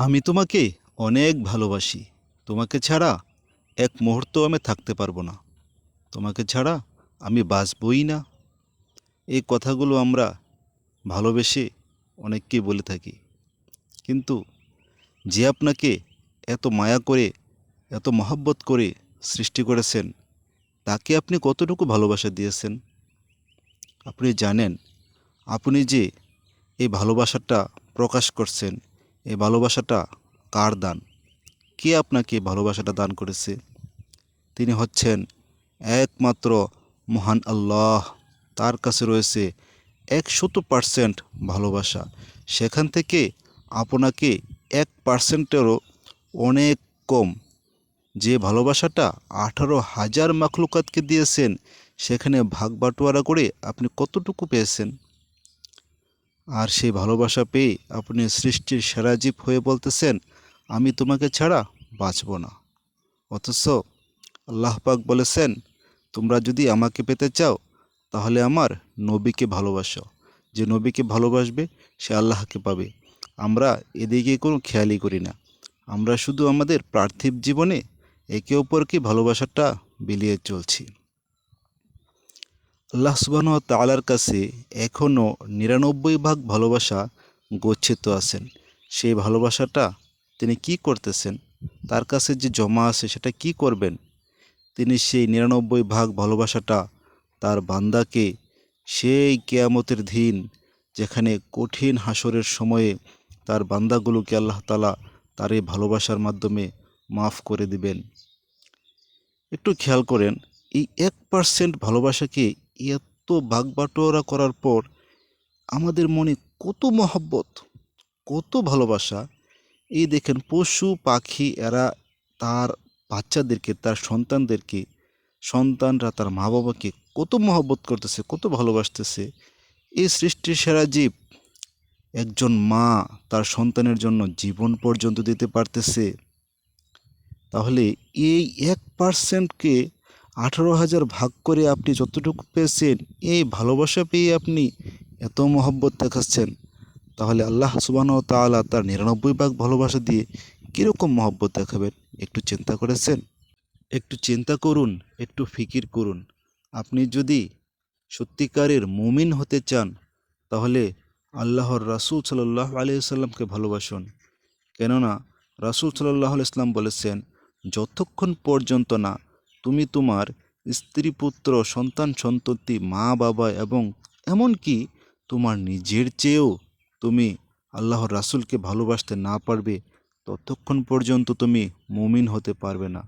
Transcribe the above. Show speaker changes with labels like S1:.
S1: আমি তোমাকে অনেক ভালোবাসি। তোমাকে ছাড়া এক মুহূর্ত আমি থাকতে পারব না। তোমাকে ছাড়া আমি বাঁচবই না। এই কথাগুলো আমরা ভালোবেসে অনেককেই বলে থাকি। কিন্তু যে আপনাকে এত মায়া করে, এত মহাব্বত করে সৃষ্টি করেছেন, তাকে আপনি কতটুকু ভালোবাসা দিয়েছেন? আপনি জানেন, আপনি যে এই ভালোবাসাটা প্রকাশ করছেন এই ভালোবাসাটা কার দান? কে আপনাকে ভালোবাসাটা দান করেছে? তিনি হচ্ছেন একমাত্র মহান আল্লাহ। তার কাছে রয়েছে একশত পারসেন্ট ভালোবাসা। সেখান থেকে আপনাকে এক পার্সেন্টেরও অনেক কম। যে ভালোবাসাটা আঠারো হাজার মাখলুকাতকে দিয়েছেন, সেখানে ভাগ বাটোয়ারা করে আপনি কতটুকু পেয়েছেন? আর সেই ভালোবাসা পেয়ে আপনি সৃষ্টির সেরা জীব হয়ে বলতেছেন, আমি তোমাকে ছাড়া বাঁচব না। অথচ আল্লাহ পাক বলেছেন, তোমরা যদি আমাকে পেতে চাও, তাহলে আমার নবীকে ভালোবাসো। যে নবীকে ভালোবাসবে, সে আল্লাহকে পাবে। আমরা এদিকে কোনো খেয়ালই করি না। আমরা শুধু আমাদের পার্থিব জীবনে একে অপরকে ভালোবাসাটা বিলিয়ে চলছি। আল্লাহ তালার কাছে এখনও নিরানব্বই ভাগ ভালোবাসা গচ্ছিত আছেন। সেই ভালোবাসাটা তিনি কি করতেছেন? তার কাছে যে জমা আছে সেটা কি করবেন? তিনি সেই নিরানব্বই ভাগ ভালোবাসাটা তার বান্দাকে সেই কেয়ামতের দিন যেখানে কঠিন হাসরের সময়ে তার বান্দাগুলোকে আল্লাহ তালা তার এই ভালোবাসার মাধ্যমে মাফ করে দিবেন। একটু খেয়াল করেন, এই এক পার্সেন্ট ভালোবাসাকে এত বাগবাটোয়ারা করার পর আমাদের মনে কত মহব্বত, কত ভালোবাসা। এই দেখেন পশু, পাখি, এরা তার বাচ্চাদেরকে, তার সন্তানদেরকে, সন্তানরা তার মা বাবাকে কত মহব্বত করতেছে, কত ভালোবাসতেছে। এই সৃষ্টির সেরা জীব একজন মা তার সন্তানের জন্য জীবন পর্যন্ত দিতে পারতেছে। তাহলে এই এক পার্সেন্টকে আঠারো হাজার ভাগ করে আপনি যতটুকু পেয়েছেন, এই ভালোবাসা পেয়ে আপনি এত মহব্বত দেখাচ্ছেন। তাহলে আল্লাহ সুবাহ তাআলা তার নিরানব্বই ভাগ ভালোবাসা দিয়ে কীরকম মহব্বত দেখাবেন? একটু চিন্তা করেছেন? একটু চিন্তা করুন, একটু ফিকির করুন। আপনি যদি সত্যিকারের মুমিন হতে চান, তাহলে আল্লাহর রাসূল সাল্লাহ আলিয়াল্লামকে ভালোবাসুন। কেননা রাসূল সাল্লাহ ইসলাম বলেছেন, যতক্ষণ পর্যন্ত না তুমি তোমার স্ত্রী, পুত্র, সন্তান, সন্ততি, মা, বাবা এবং এমনকি তোমার নিজের চেয়েও তুমি আল্লাহর রাসুলকে ভালোবাসতে না পারবে, ততক্ষণ পর্যন্ত তুমি মুমিন হতে পারবে না।